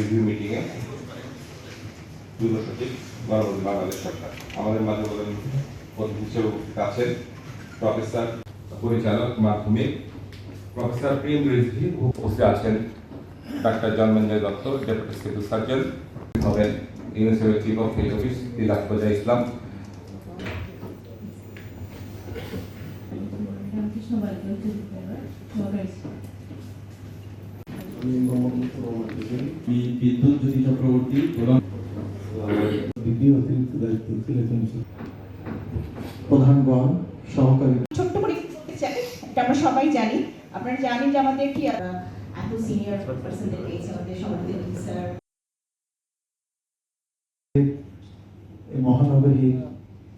Review মিটিংয়ে যুগ্ম সচিব গণপতি বাংলাদেশ সরকার। আমাদের মাঝে বলেন হিসেবে আছেন প্রফেসর, পরিচালক মাধ্যমিক প্রফেসর প্রেম রিজভি উপস্থিত আছেন doctor Janmejoy Dutta, deputy civil surgeon, হবেন ইউনিসেফের chief of health office Tilak Islam. আমি মোহাম্মদ বিদ্যুৎ জ্যোতি চক্রবর্তী এবং দ্বিতীয় অতিরিক্ত দায়িত্ব সিলেকশন প্রধানগণ সহকারী ছোট্ট করে এটা আমরা সবাই জানি আপনারা জানেন যে আমাদের কি এত সিনিয়র পার্সনদের পেয়েছে আমাদের সমাজের স্যার এই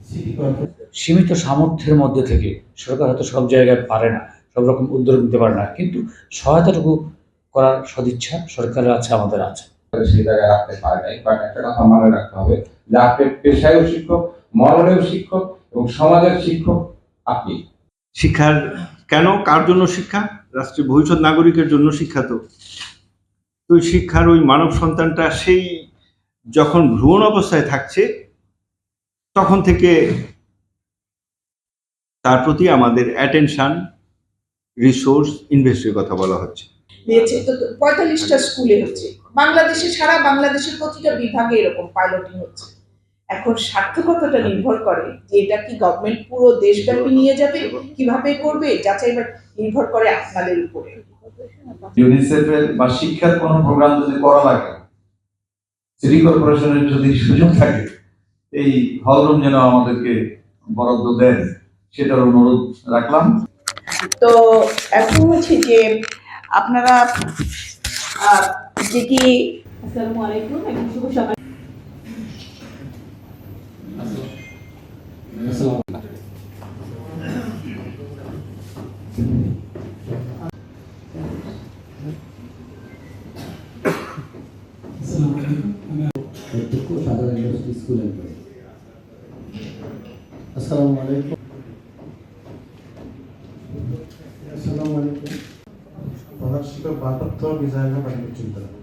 সিটি কর্পোরেশন সীমিত সামর্থ্যের মধ্যে থেকে সরকার হয়তো সব জায়গায় পারে না সব রকম উদ্যোগ নিতে পারে না কিন্তু সহায়তাটুকু করার সদিচ্ছা সরকারের আছে আমাদের আছে। সেই জায়গায় রাখতে পারে নাই বাট একটা কথা মনে রাখতে হবে যে আপনি পেশায়ও শিক্ষক মরণেও শিক্ষক এবং সমাজের শিক্ষক আপনি। শিক্ষার কেন? কার জন্য শিক্ষা? রাষ্ট্রের ভবিষ্যৎ নাগরিকের জন্য শিক্ষা তো। তো ওই শিক্ষার ওই মানব সন্তানটা সেই যখন ভ্রমণ অবস্থায় থাকছে তখন থেকে তার প্রতি আমাদের অ্যাটেনশন রিসোর্স ইনভেস্টের কথা বলা হচ্ছে। দিয়েছে। তো পঁয়তাল্লিশটা স্কুলে হচ্ছে। বাংলাদেশে সারা বাংলাদেশের প্রতিটা বিভাগে এরকম পাইলটিং হচ্ছে। এখন সার্থকতাটা নির্ভর করে যে এটা কি গভর্নমেন্ট পুরো দেশব্যাপী নিয়ে যাবে কীভাবে করবে যাচাই নির্ভর করে আপনাদের উপরে। ইউনিসেফের বা শিক্ষার কোনো প্রোগ্রাম যদি করা লাগে সিটি কর্পোরেশনের যদি সুযোগ থাকে এই হলরুম যেন আমাদেরকে বরাদ্দ দেন সেটার অনুরোধ রাখলাম। তো এখন হচ্ছে যে আপনারা আহ, যে কি আসসালামু আলাইকুম এবং শুভ সকাল। আসসালামু আলাইকুম আমি অধ্যক্ষ সাধারণ ইউনিভার্সিটি স্কুল এমপ্লয়ি আসসালামু আলাইকুম। బాపత్వ మిజాయిగా ప్రకటించిన తర్వాత